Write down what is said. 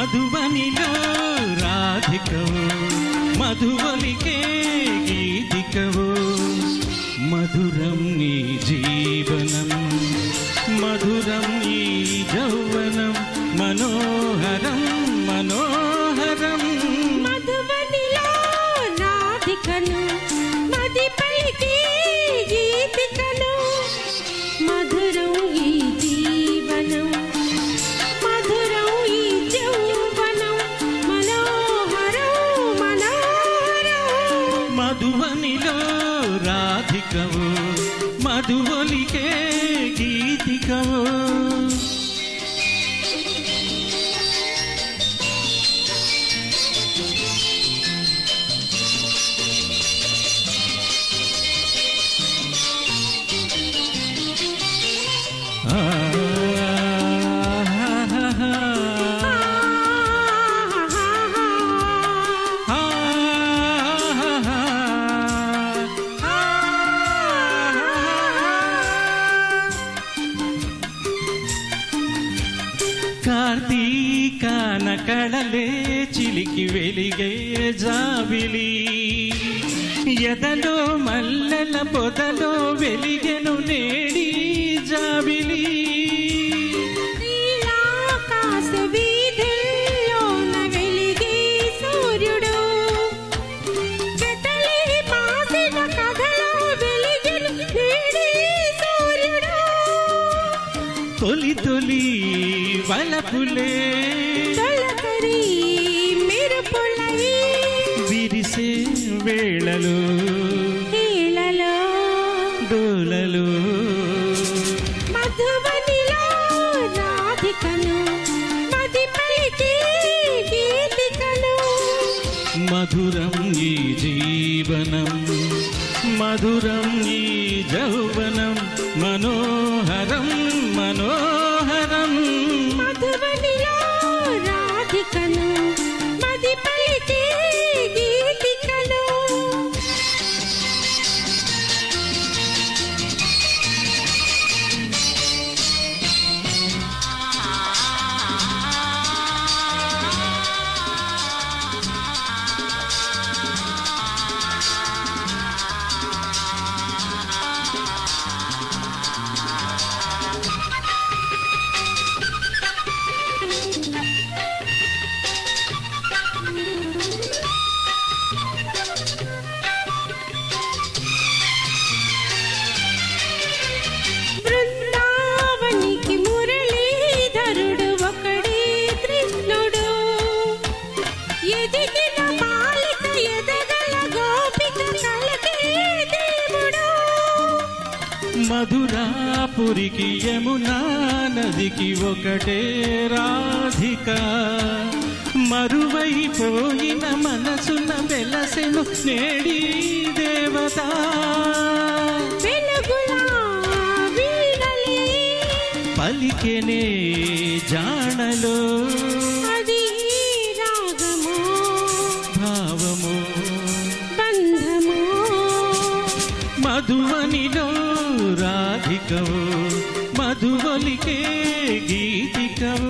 మధువనిలో రాధికవు మధువనికే గీతికవు. మధురం నీ జీవనం మధువనిలో రాధికవు మధువలికే గీతికవు. కార్తీకాన కడలే చిలికి వెలిగే జాబిలి ఎదలో మల్లెల పొదలో వెలిగెను నేడి జాబిలి తొలి తొలి మెరుపులై విరిసే వేళలు. డోలలు మధువనిలో రాధికను మధురం ఈ జీవనం. మధురం ఈ మనోహరం మనోహరం はい。మధురాపురికి యమునా నదికి ఒకటే రాధిక. మరువైపోయిన మనసున వెలసెను నేడి దేవత. పలికెనే జాణలో. భావము. బంధము. మధువనిలో రాధికవు మధువలికే గీతికవు.